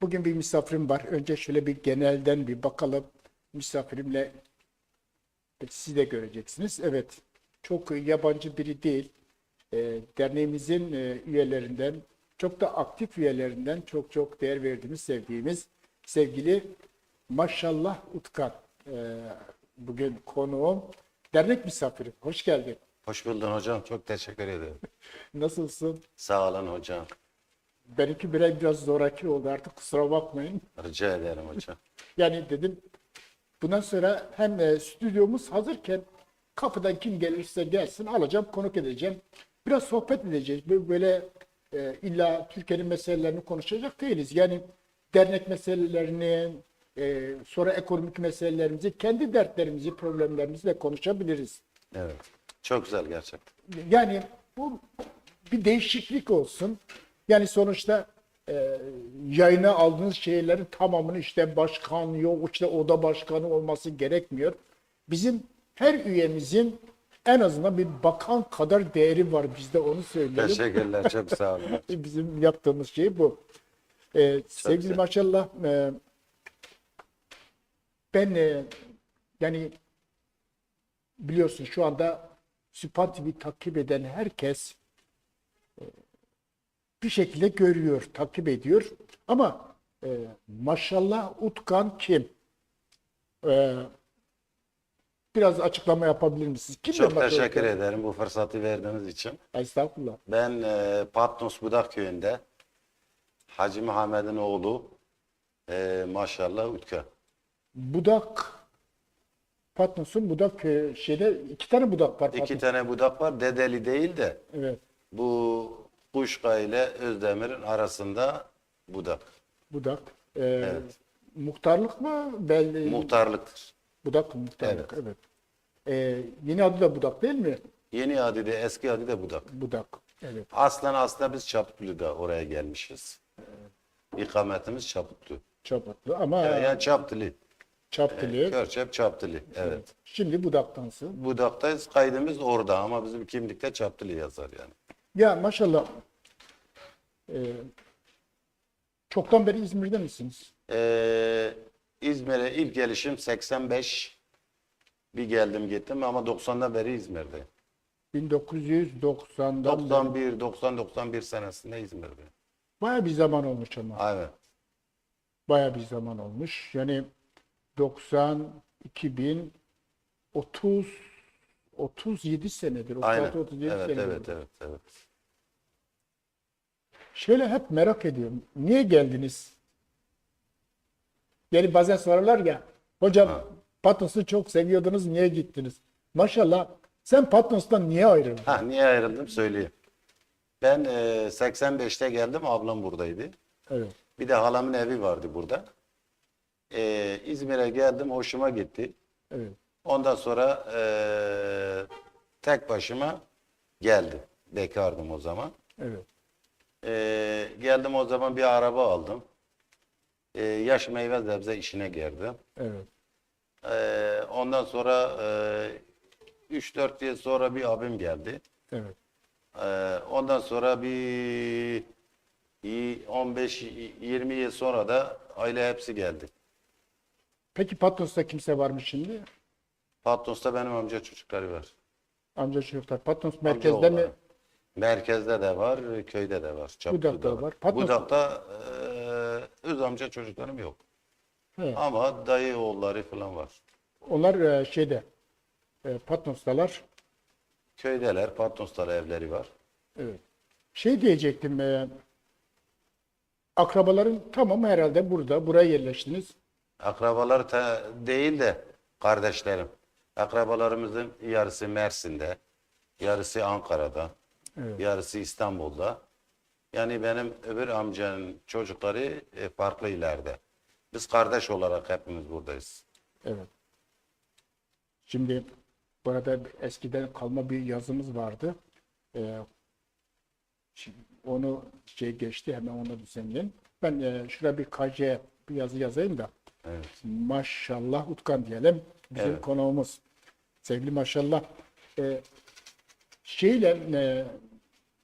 Bugün bir misafirim var. Önce şöyle bir genelden bir bakalım. Misafirimle siz de göreceksiniz. Evet, çok yabancı biri değil. Ee, derneğimizin e, üyelerinden, çok da aktif üyelerinden çok çok değer verdiğimiz, sevdiğimiz sevgili Maşallah Utkan. Ee, bugün konuğum. Dernek misafiri. Hoş geldin. Hoş buldun hocam. Çok teşekkür ederim. Nasılsın? Sağ olun hocam. Benimki biraz, biraz zoraki oldu artık kusura bakmayın. Rica ederim hocam. Yani dedim bundan sonra hem e, stüdyomuz hazırken kapıdan kim gelirse gelsin alacağım konuk edeceğim. Biraz sohbet edeceğiz. Böyle- Böyle e, illa Türkiye'nin meselelerini konuşacak değiliz. Yani dernek meselelerini, e, sonra ekonomik meselelerimizi, kendi dertlerimizi, problemlerimizi de konuşabiliriz. Evet. Çok güzel gerçekten. Yani bu bir değişiklik olsun. Yani sonuçta e, yayına aldığınız şeylerin tamamını işte başkan yok, işte oda başkanı olması gerekmiyor. Bizim her üyemizin en azından bir bakan kadar değeri var bizde onu söyleyelim. Teşekkürler. Çok sağ olun. Bizim yaptığımız şey bu. Ee, sevgili güzel. maşallah e, ben e, yani biliyorsun şu anda Süpan TV takip eden herkes e, bir şekilde görüyor, takip ediyor. Ama e, maşallah Utkan kim? E, biraz açıklama yapabilir misiniz? Kim Çok teşekkür Utkan? ederim bu fırsatı verdiğiniz için. Estağfurullah. Ben e, Patnos Budak köyünde Hacı Muhammed'in oğlu e, maşallah Utka. Budak Patnos'un Budak köyü şeyde iki tane Budak var. İki Patnos. tane budak var. Dedeli değil de Evet. bu Kuşka ile Özdemir'in arasında budak. Budak. Ee, Muhtarlık mı? Belli. Muhtarlıktır. Budak muhtarlık. Evet. Ee, yeni adı da Budak değil mi? Yeni adı da eski adı da budak. Budak. Evet. Aslen aslında biz Çaputlu'da oraya gelmişiz. İkametimiz Çaputlu. Çapatlı ama Yani Çaptılı. Çaptılı. Körçep Çaptılı. Evet. Şimdi Budak'tansın. Budaktayız. Kaydımız orada ama bizim kimlikte Çaptılı yazar yani. Ya maşallah. Ee, çoktan beri İzmir'de misiniz? Ee, İzmir'e ilk gelişim 85 bir geldim gittim ama 90'dan beri İzmir'deyim. 1990'dan beri. 91, 90, 91 senesinde İzmir'deyim. Baya bir zaman olmuş ama. Evet. Baya bir zaman olmuş. Yani 90, 2000, 30, 37 senedir. 36, Aynen. 37 Evet, senedir. evet, evet, evet. Şöyle hep merak ediyorum. Niye geldiniz? Yani bazen sorarlar ya. Hocam Patnos'u çok seviyordunuz. Niye gittiniz? Maşallah sen Patnos'tan niye ayrıldın? Ha, niye ayrıldım söyleyeyim. Ben e, 85'te geldim, ablam buradaydı. Evet. Bir de halamın evi vardı burada. Ee, İzmir'e geldim, hoşuma gitti. Evet. Ondan sonra ee, tek başıma geldim. Bekardım o zaman. Evet. Ee, geldim o zaman bir araba aldım. Ee, yaş meyve sebze işine girdim. Evet. Ee, ondan sonra ee, 3-4 yıl sonra bir abim geldi. Evet. Ee, ondan sonra bir 15-20 yıl sonra da aile hepsi geldi. Peki Patnos'ta kimse var mı şimdi? Patnos'ta benim amca çocukları var. Amca çocuklar. Patnos merkezde mi? oğulları. Merkezde de var, köyde de var. Çaplı'da Budak'ta var. Patnos- Budak'ta eee, öz amca çocuklarım yok. He. Ama dayı oğulları falan var. Onlar e, şeyde e, Patnos'talar. Köydeler, Patnos'ta evleri var. Evet. Şey diyecektim. E, akrabaların tamamı herhalde burada. Buraya yerleştiniz. Akrabalar te- değil de kardeşlerim. Akrabalarımızın yarısı Mersin'de, yarısı Ankara'da, Evet. yarısı İstanbul'da. Yani benim öbür amcanın çocukları e, farklı ileride. Biz kardeş olarak hepimiz buradayız. Evet. Şimdi burada eskiden kalma bir yazımız vardı. Ee, şimdi onu şey geçti hemen onu düzenleyin. Ben e, şuraya bir KC bir yazı yazayım da. Evet. Maşallah Utkan diyelim. Bizim Evet. konuğumuz. Sevgili maşallah. Ee, şeyle e,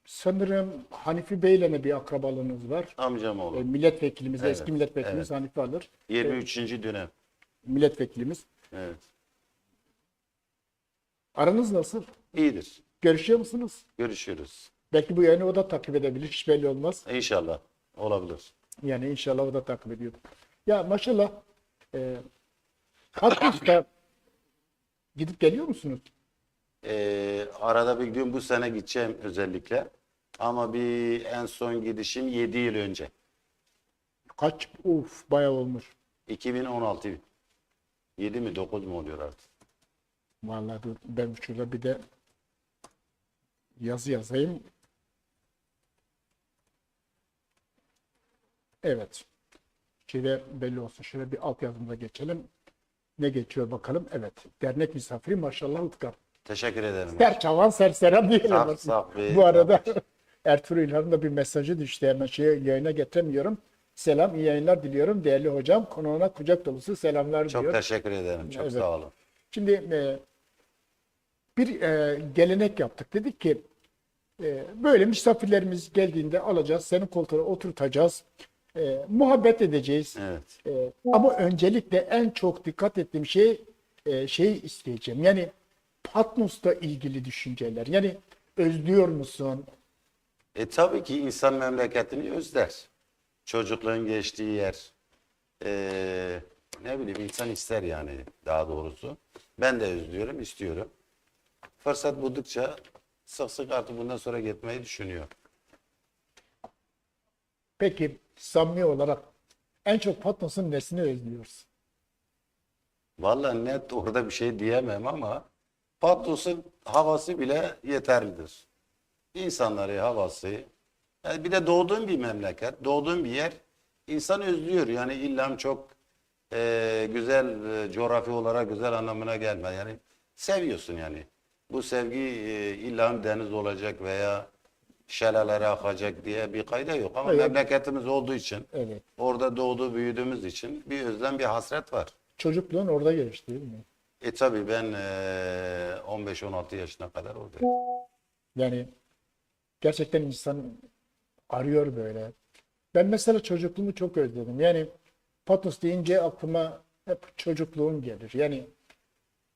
sanırım Hanifi Bey'le bir akrabalığınız var. Amcam E, oğlu. milletvekilimiz, Evet, eski milletvekilimiz Hanifi alır. 23. dönem. Milletvekilimiz. Evet. Aranız nasıl? İyidir. Görüşüyor musunuz? Görüşürüz. Belki bu yayını o da takip edebilir. Hiç belli olmaz. İnşallah. Olabilir. Yani inşallah o da takip ediyor. Ya maşallah e, Patmos'ta gidip geliyor musunuz? Ee, arada bir gün bu sene gideceğim özellikle. Ama bir en son gidişim 7 yıl önce. Kaç? Uf bayağı olmuş. 2016. 7 mi 9 mu oluyor artık? Vallahi dur ben şurada bir de yazı yazayım. Evet. Şöyle belli olsun. Şöyle bir alt yazımıza geçelim. Ne geçiyor bakalım. Evet. Dernek misafiri maşallah Utkar. Teşekkür ederim. Serçavan serserem diyelim. Saf, saf bir- Bu arada Ertuğrul İlhan'ın da bir mesajı düştü. Hemen şey yayına getiremiyorum. Selam, iyi yayınlar diliyorum. Değerli hocam, konuğuna kucak dolusu selamlar Çok diyor. teşekkür ederim. Çok Evet. sağ olun. Şimdi e, bir e, gelenek yaptık. Dedik ki e, böyle misafirlerimiz geldiğinde alacağız, senin koltuğuna oturtacağız, e, muhabbet edeceğiz. Evet. E, ama öncelikle en çok dikkat ettiğim şey e, şey isteyeceğim. Yani Patmos'la ilgili düşünceler. Yani özlüyor musun? E tabii ki insan memleketini özler. Çocukluğun geçtiği yer. E, ne bileyim insan ister yani daha doğrusu. Ben de özlüyorum, istiyorum. Fırsat buldukça sık sık artık bundan sonra gitmeyi düşünüyor. Peki samimi olarak en çok Patmos'un nesini özlüyorsun? Vallahi net orada bir şey diyemem ama Patmos'un havası bile yeterlidir. İnsanları, havası. Yani bir de doğduğun bir memleket, doğduğun bir yer insan özlüyor. Yani illa çok e, güzel e, coğrafi olarak güzel anlamına gelme. Yani seviyorsun yani. Bu sevgi e, illa deniz olacak veya şelalere akacak diye bir kayda yok. Ama Evet. memleketimiz olduğu için, Evet. orada doğduğu büyüdüğümüz için bir özlem, bir hasret var. Çocukluğun orada geçti değil mi? E tabii ben eee, 15-16 yaşına kadar oradayım. Yani gerçekten insan arıyor böyle. Ben mesela çocukluğumu çok özledim. Yani Patmos deyince aklıma hep çocukluğum gelir. Yani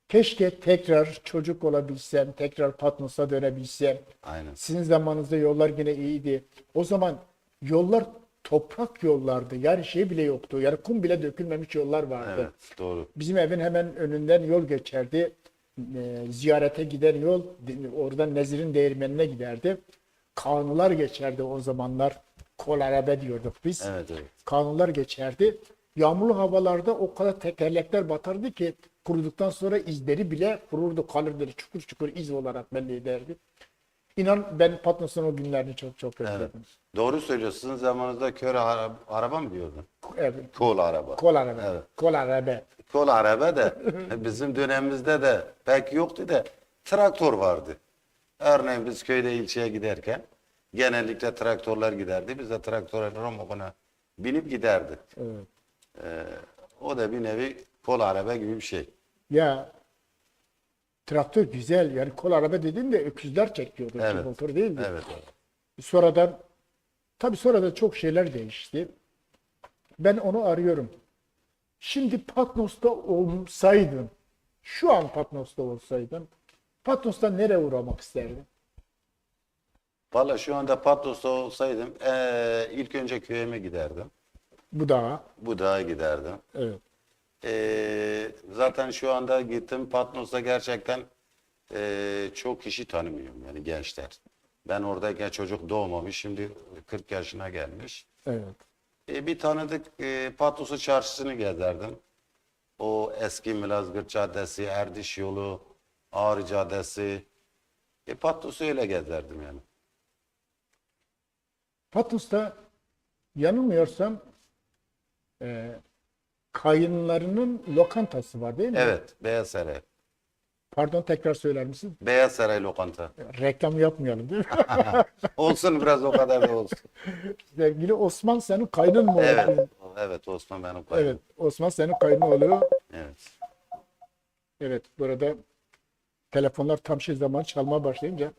keşke tekrar çocuk olabilsem, tekrar Patmos'a dönebilsem. Aynen. Sizin zamanınızda yollar yine iyiydi. O zaman yollar toprak yollardı. Yani şey bile yoktu. Yani kum bile dökülmemiş yollar vardı. Evet, doğru. Bizim evin hemen önünden yol geçerdi. Ee, ziyarete giden yol oradan Nezir'in değirmenine giderdi. Kanunlar geçerdi o zamanlar. Kol araba diyorduk biz. Evet, evet. Kanunlar geçerdi. Yağmurlu havalarda o kadar tekerlekler batardı ki kuruduktan sonra izleri bile kururdu kalırdı. Çukur çukur iz olarak belli ederdi. İnan ben Patmos'un o günlerini çok çok Evet. özledim. Doğru söylüyorsun. Sizin zamanınızda kör ara- araba mı diyordun? Evet. Kol araba. Kol araba. Evet. Kol araba. Kol araba da bizim dönemimizde de pek yoktu da traktör vardı. Örneğin biz köyde ilçeye giderken genellikle traktörler giderdi. Biz de traktörün romokuna binip giderdik. Evet. Ee, o da bir nevi kol araba gibi bir şey. Ya traktör güzel. Yani kol araba dediğim de öküzler çekiyordu. Evet. Motor değil mi? Evet, evet. Sonradan tabii sonra da çok şeyler değişti. Ben onu arıyorum. Şimdi Patmos'ta olsaydın, şu an Patmos'ta olsaydın, Patmos'ta nereye uğramak isterdin? Valla şu anda Patos'ta olsaydım eee, ilk önce köyüme giderdim. Bu dağa. Bu dağa giderdim. Evet. Eee, zaten şu anda gittim Patmos'ta gerçekten eee, çok kişi tanımıyorum yani gençler. Ben oradayken çocuk doğmamış şimdi 40 yaşına gelmiş. Evet. E, bir tanıdık e, Patos'u çarşısını gezerdim. O eski Milazgırt Caddesi, Erdiş yolu, Ağrı Caddesi. E, Patos'u öyle gezerdim yani. Patmos'ta yanılmıyorsam e, kayınlarının lokantası var değil mi? Evet, Beyaz Saray. Pardon tekrar söyler misin? Beyaz Saray lokanta. Reklam yapmayalım değil mi? Olsun biraz o kadar da olsun. Sevgili Osman senin kaynın mı oluyor? Evet, evet Osman benim kaybım. Evet, Osman senin kaynın oluyor. Evet. Evet, burada telefonlar tam şey zaman çalmaya başlayınca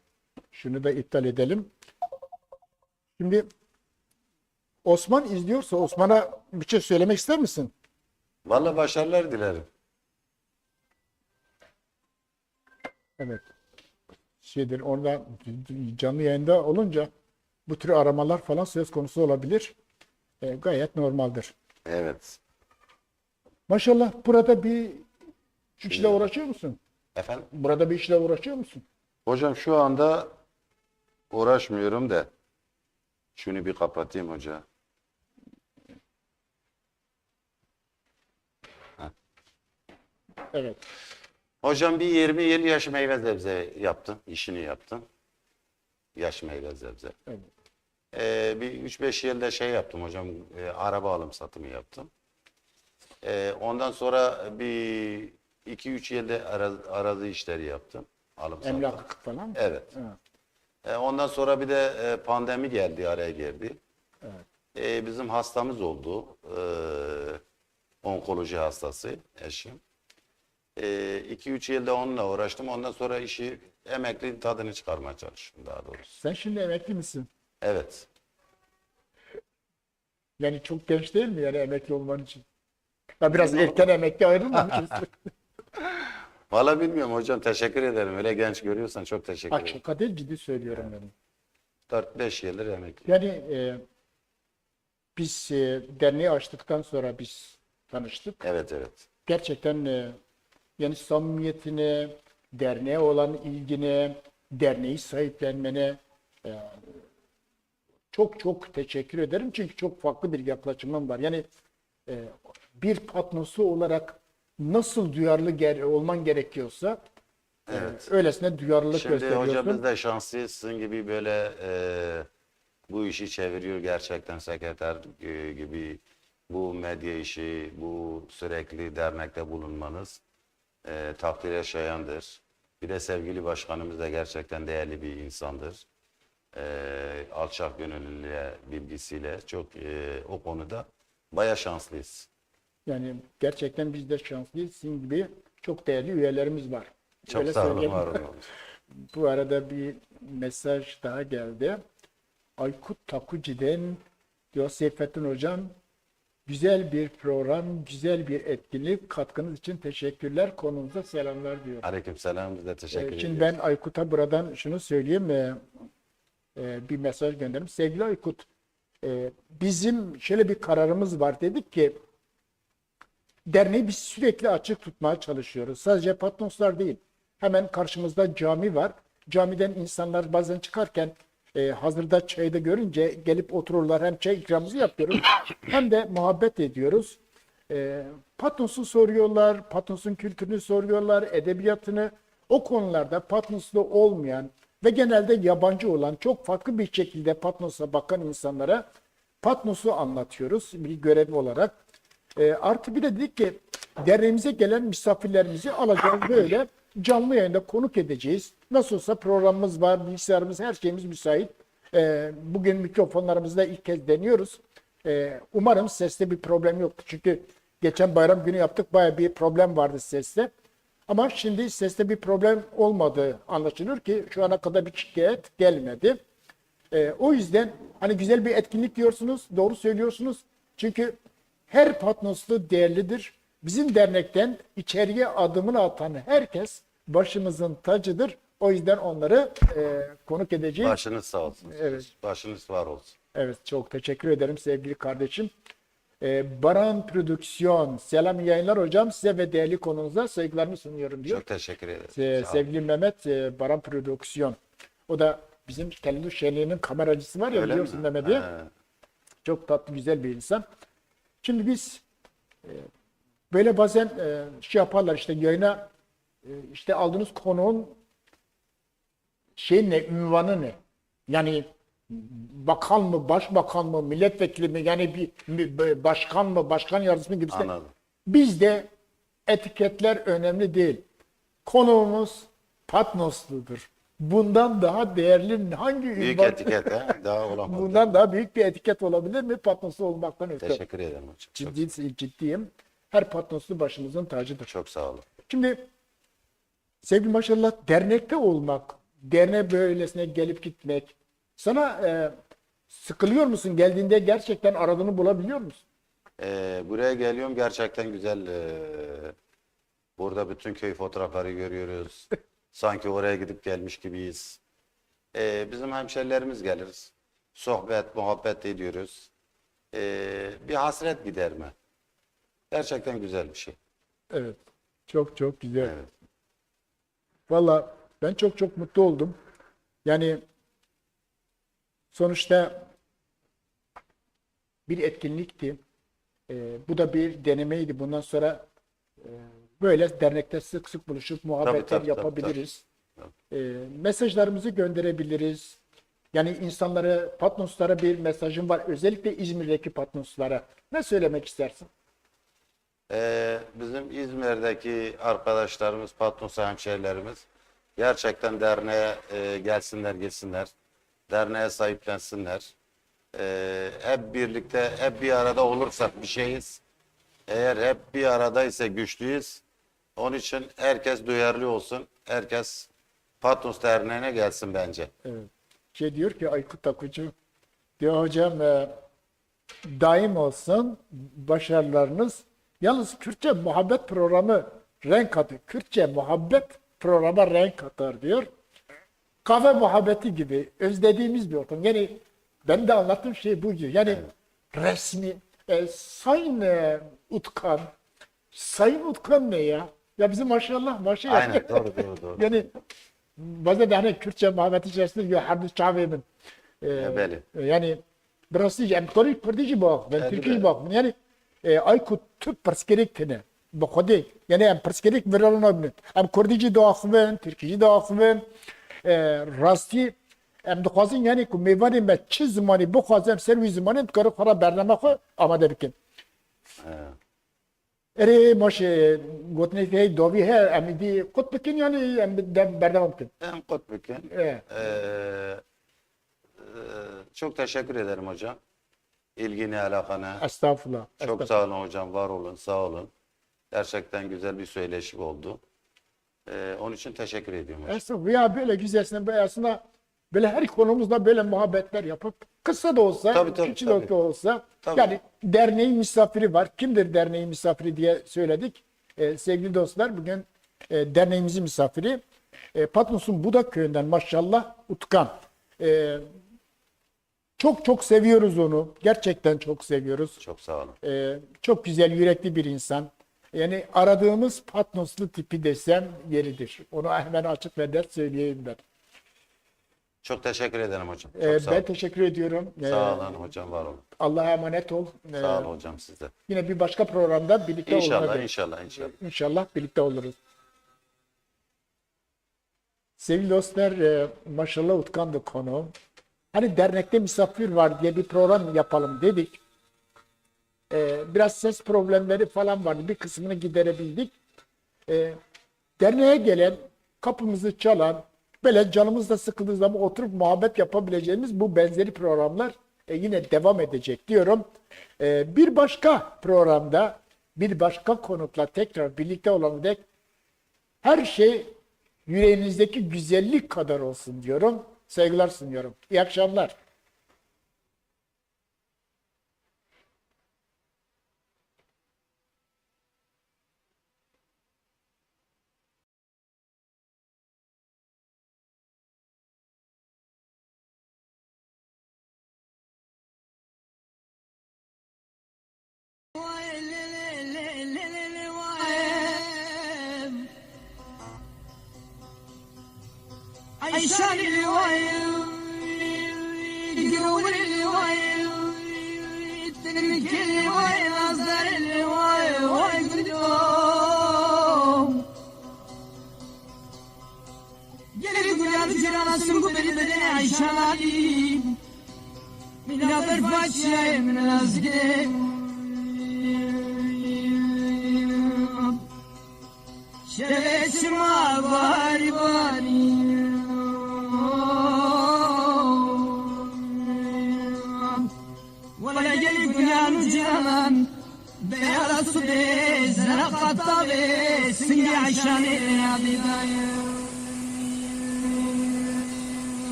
şunu da iptal edelim. Şimdi Osman izliyorsa Osman'a bir şey söylemek ister misin? Vallahi başarılar dilerim. Evet. Şeydir orada canlı yayında olunca bu tür aramalar falan söz konusu olabilir. E, gayet normaldir. Evet. Maşallah burada bir işle uğraşıyor musun? Efendim? Burada bir işle uğraşıyor musun? Hocam şu anda uğraşmıyorum da şunu bir kapatayım hoca. Evet. Hocam bir 20 yıl yaş meyve sebze yaptım. işini yaptım. Yaş meyve sebze. evet. Ee, bir 3-5 yılda şey yaptım hocam. e, araba alım satımı yaptım. Ee, ondan sonra bir 2-3 yılda ara, arazi işleri yaptım. Alım satım. Emlak falan. mı? Evet. Ha. E, ondan sonra bir de e, pandemi geldi, araya girdi. E, bizim hastamız oldu. E, onkoloji hastası eşim. 2-3 yılda onunla uğraştım. Ondan sonra işi emekli tadını çıkarmaya çalıştım daha doğrusu. Sen şimdi emekli misin? Evet. Yani çok genç değil mi yani emekli olman için? Ya biraz erken emekli ayrılmamışız. Valla bilmiyorum hocam teşekkür ederim. Öyle genç görüyorsan çok teşekkür Bak ederim. şaka değil ciddi söylüyorum yani. 4-5 yıldır emekli. Yani e, biz e, derneği açtıktan sonra biz tanıştık. Evet evet. Gerçekten e, yani samimiyetine, derneğe olan ilgine, derneği sahiplenmene e, çok çok teşekkür ederim. Çünkü çok farklı bir yaklaşımım var. Yani e, bir patnosu olarak nasıl duyarlı ger- olman gerekiyorsa e, öylesine duyarlılık Şimdi gösteriyorsun. hoca biz de şanslıyız. Sizin gibi böyle e, bu işi çeviriyor gerçekten sekreter e, gibi bu medya işi, bu sürekli dernekte bulunmanız e, takdire şayandır. Bir de sevgili başkanımız da gerçekten değerli bir insandır. E, alçak gönüllüyle, bilgisiyle çok e, o konuda baya şanslıyız. Yani gerçekten biz de şanslıyız. Sizin gibi çok değerli üyelerimiz var. Çok Öyle sağ olun, var olun. Bu arada bir mesaj daha geldi. Aykut Takuci'den diyor Seyfettin Hocam güzel bir program, güzel bir etkinlik katkınız için teşekkürler. Konunuza selamlar diyor. Aleykümselam biz de teşekkür Ee. Şimdi ben Aykut'a buradan şunu söyleyeyim. e, e, bir mesaj gönderdim. Sevgili Aykut, e, bizim şöyle bir kararımız var. Dedik ki derneği biz sürekli açık tutmaya çalışıyoruz. Sadece patnoslar değil. Hemen karşımızda cami var. Camiden insanlar bazen çıkarken e, hazırda çayda görünce gelip otururlar. Hem çay ikramımızı yapıyoruz hem de muhabbet ediyoruz. E, Patnos'u soruyorlar, Patnos'un kültürünü soruyorlar, edebiyatını. O konularda Patnos'ta olmayan ve genelde yabancı olan çok farklı bir şekilde Patnos'a bakan insanlara Patnos'u anlatıyoruz bir görev olarak. E, artı bir de dedik ki derneğimize gelen misafirlerimizi alacağız böyle canlı yayında konuk edeceğiz. Nasıl olsa programımız var, bilgisayarımız, her şeyimiz müsait. E, bugün mikrofonlarımızda ilk kez deniyoruz. E, umarım seste bir problem yoktu. Çünkü geçen bayram günü yaptık baya bir problem vardı seste. Ama şimdi seste bir problem olmadığı anlaşılıyor ki şu ana kadar bir şikayet gelmedi. Ee, o yüzden hani güzel bir etkinlik diyorsunuz, doğru söylüyorsunuz. Çünkü her patnoslu değerlidir. Bizim dernekten içeriye adımını atan herkes başımızın tacıdır. O yüzden onları e, konuk edeceğiz. Başınız sağ olsun. Evet. Başınız var olsun. Evet çok teşekkür ederim sevgili kardeşim. Ee, Baran Prodüksiyon, selam yayınlar hocam. Size ve değerli konunuza saygılarımı sunuyorum diyor. Çok teşekkür ederim. Sağ olun. sevgili Mehmet e, Baran Prodüksiyon. O da bizim televizyon şenliğinin kameracısı var ya Öyle biliyorsun mi? Mehmet'i. Ha. Çok tatlı güzel bir insan. Şimdi biz e, böyle bazen e, şey yaparlar işte yayına e, işte aldığınız konuğun şey ne, ünvanı ne? Yani bakan mı, başbakan mı, milletvekili mi, yani bir bir başkan mı, başkan yardımcısı mı gibisinden. Anladım. Bizde etiketler önemli değil. Konuğumuz Patnosludur. Bundan daha değerli hangi Büyük ünvan, etiket ha? Daha olamaz. bundan daha büyük bir etiket olabilir mi? Patnoslu olmaktan öte. Teşekkür ederim hocam. Ciddi, ciddiyim. Her patnoslu başımızın tacıdır. çok sağ olun. Şimdi sevgili maşallah dernekte olmak, derneğe böylesine gelip gitmek, sana e, sıkılıyor musun? Geldiğinde gerçekten aradığını bulabiliyor musun? Ee, buraya geliyorum gerçekten güzel. ee, burada bütün köy fotoğrafları görüyoruz. Sanki oraya gidip gelmiş gibiyiz. Ee, bizim hemşerilerimiz geliriz. Sohbet, muhabbet ediyoruz. Ee, bir hasret giderme. Gerçekten güzel bir şey. Evet. Çok çok güzel. Evet. Valla ben çok çok mutlu oldum. Yani sonuçta bir etkinlikti. Ee, bu da bir denemeydi. Bundan sonra e, böyle dernekte sık sık buluşup muhabbetler tabii, tabii, yapabiliriz. Ee, mesajlarımızı gönderebiliriz. Yani insanlara, Patnoslara bir mesajım var. Özellikle İzmir'deki Patnoslara. Ne söylemek istersin? Ee, bizim İzmir'deki arkadaşlarımız, Patnos hemşehrilerimiz gerçekten derneğe e, gelsinler, gitsinler. Derneğe sahiplensinler. Ee, hep birlikte, hep bir arada olursak bir şeyiz. Eğer hep bir aradaysa güçlüyüz. Onun için herkes duyarlı olsun. Herkes Patnos Derneği'ne gelsin bence. Evet. Şey diyor ki Aykut Takucu diyor hocam e, daim olsun başarılarınız. Yalnız Kürtçe muhabbet programı renk katıyor. Kürtçe muhabbet programa renk katar diyor. Kahve muhabbeti gibi özlediğimiz bir ortam. Yani ben de anlattığım şey bu. Yani resmi. E, Sayın e, Utkan. Sayın Utkan ne ya? Ya bizim maşallah maşallah. Aynen doğru doğru doğru. Yani bazen de hani Kürtçe muhabbet içerisinde diyor Hardus Çave'min. E. Yani burası em tolik perdici bak, ben Evet, evet. bak. Yani e, Aykut tüp perskerik tene. Bu kodi. Yani em perskerik veralım abnet. Em kurdici da akıven, Türkiye da akıven. E, rasti em dixwazin yani ku mêvanê me çi zimanî bixwazem ser wî zimanê dikare xwe bername xwe amade bikin. Ee, Erê maşê gotinê hey dawî he em dî qut bikin yani em de berdame bikin. en Kutbük'ün Evet. Ee, e, çok teşekkür ederim hocam. İlgini, alakana. Estağfurullah. Çok estağfurullah. sağ olun hocam, var olun, sağ olun. Gerçekten güzel bir söyleşi oldu. Ee, onun için teşekkür ediyorum hocam. Estağfurullah. Ya böyle güzelsine böyle aslında böyle her konumuzda böyle muhabbetler yapıp kısa da olsa, Tabii, tabii, küçük tabii. da olsa Tabii. yani derneğin misafiri var. Kimdir derneğin misafiri diye söyledik. Ee, sevgili dostlar bugün e, derneğimizin misafiri e, Patmos'un Budak köyünden maşallah Utkan. E, çok çok seviyoruz onu. Gerçekten çok seviyoruz. Çok sağ olun. Ee, çok güzel yürekli bir insan. Yani aradığımız Patnoslu tipi desem yeridir. Onu hemen açık ve net söyleyeyim ben. Çok teşekkür ederim hocam. Çok Ee, sağ ben olun. teşekkür ediyorum. Ee, Sağ olun hocam, var olun. Allah'a emanet ol. Ee, Sağ olun hocam siz de. Yine bir başka programda birlikte İnşallah, olmak- inşallah, inşallah. İnşallah birlikte oluruz. Sevgili dostlar, e, maşallah Utkan'dı konu. Hani dernekte misafir var diye bir program yapalım dedik. E, biraz ses problemleri falan vardı. Bir kısmını giderebildik. E, derneğe gelen, kapımızı çalan, böyle canımız da sıkıldığı zaman oturup muhabbet yapabileceğimiz bu benzeri programlar e, yine devam edecek diyorum. E, bir başka programda, bir başka konukla tekrar birlikte olan dek her şey yüreğinizdeki güzellik kadar olsun diyorum. Saygılar sunuyorum. İyi akşamlar. عيشان الرواية يقرون الرواية تنك الرواية نصدر الرواية ويقدوم يقول يا رجل انا سوق بالبدن عيشان علي من هذا الفاشية من الأزقين شبيت ما باري بيان جمن بيار صبي زرق الطبي سنجي عشان يا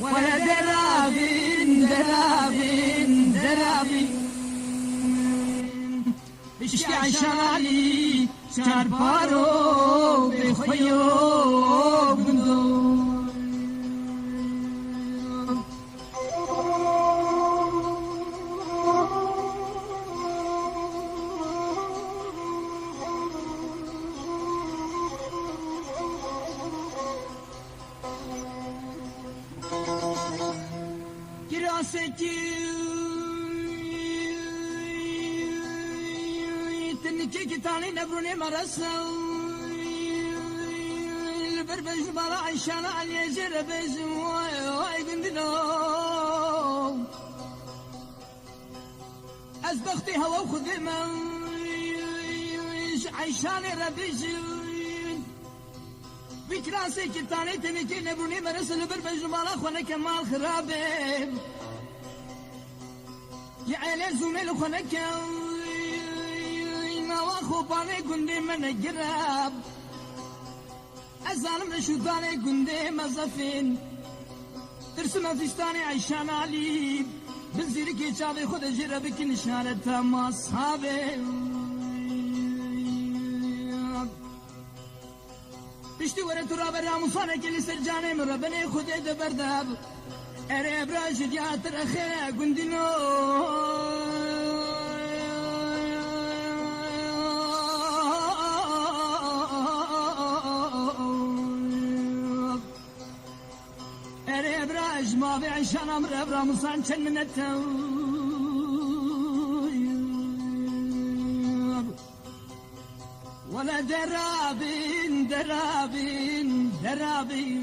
ولا درابين درابين درابي اشتي عشاني صار بارو بخيو. تنكيك تاني نبروني مرسل البربج برا عشان علي جربج واي بندنو أزبختي هوا وخذمة عشان ربج بكراسي كتاني تنكي نبروني مرسل البربج برا خوانا كمال خرابي يا عيلي زوميل خوانا ما واخو باني قندي من الجراب الظالم شوطاني قندي مزفين ترسم فيستاني عيشان علي بنزيرك شافي خد جربك نشانة ما أصحابي پشتی وره تو را به راموسانه کلی سر جانه مرا بنی خودی ده برداب اره ابراج دیاتر خیره گندینو اره ابراج ما به عشان امر راموسان چن منتو ولا درابين درابين درابين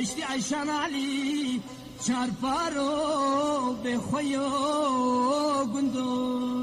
اشتی عیشان علی چارپارو به خویو گندو